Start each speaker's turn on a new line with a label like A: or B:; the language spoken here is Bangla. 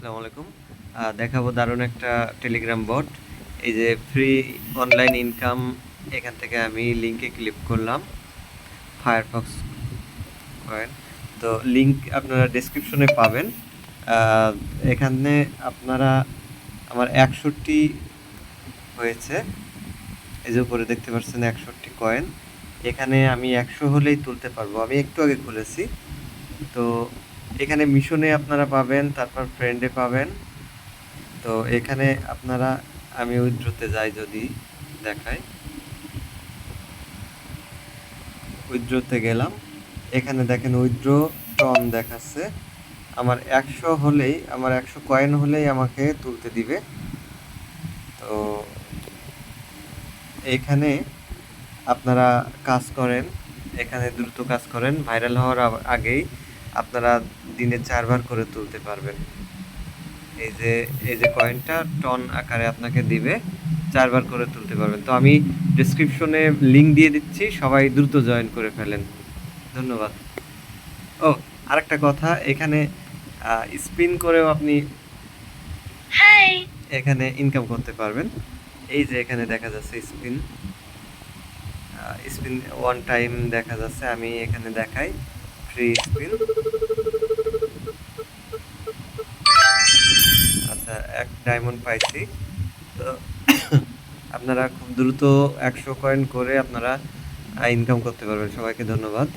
A: আসসালামু আলাইকুম। দেখাবো দারুণ একটা টেলিগ্রাম বট এই যে ফ্রি অনলাইন ইনকাম এখান থেকে আমি লিঙ্কে ক্লিক করলাম। ফায়ারফক্স কয়েন তো লিঙ্ক আপনারা ডেসক্রিপশনে পাবেন। এখানে আপনারা আমার একষট্টি হয়েছে। এই যে উপরে দেখতে পাচ্ছেন একষট্টি কয়েন এখানে আমি একশো হলেই তুলতে পারব। আমি একটু আগে খুলেছি। তো এখানে মিশনে আপনারা পাবেন, তারপর ফ্রেন্ডে পাবেন। তো এখানে আপনারা, আমি উইথড্রোতে যাই যদি দেখাই। উইথড্রোতে গেলাম। এখানে দেখেন উইথড্রো টন দেখাচ্ছে। আমার একশো হলেই, আমার একশো কয়েন হলেই আমাকে তুলতে দিবে। তো এখানে আপনারা কাজ করেন। এখানে দ্রুত কাজ করেন। ভাইরাল হওয়ার আগেই আপনারা দিনে চারবার করে তুলতে পারবেন। এই যে এই যে কয়েনটা টন আকারে আপনাকে দিবে চারবার করে তুলতে পারবেন। তো আমি ডেসক্রিপশনে লিঙ্ক দিয়ে দিচ্ছি সবাই দ্রুত জয়েন করে ফেলেন। ধন্যবাদ। ও আরেকটা কথা এখানে স্পিন করেও আপনি এখানে ইনকাম করতে পারবেন। এই যে এখানে দেখা যাচ্ছে স্পিন স্পিন ওয়ান টাইম দেখা যাচ্ছে আমি এখানে দেখাই ফ্রি স্পিন এক ডায়মন্ড পাইছি। তো আপনারা খুব দ্রুত একশো কয়েন করে আপনারা ইনকাম করতে পারবেন। সবাইকে ধন্যবাদ।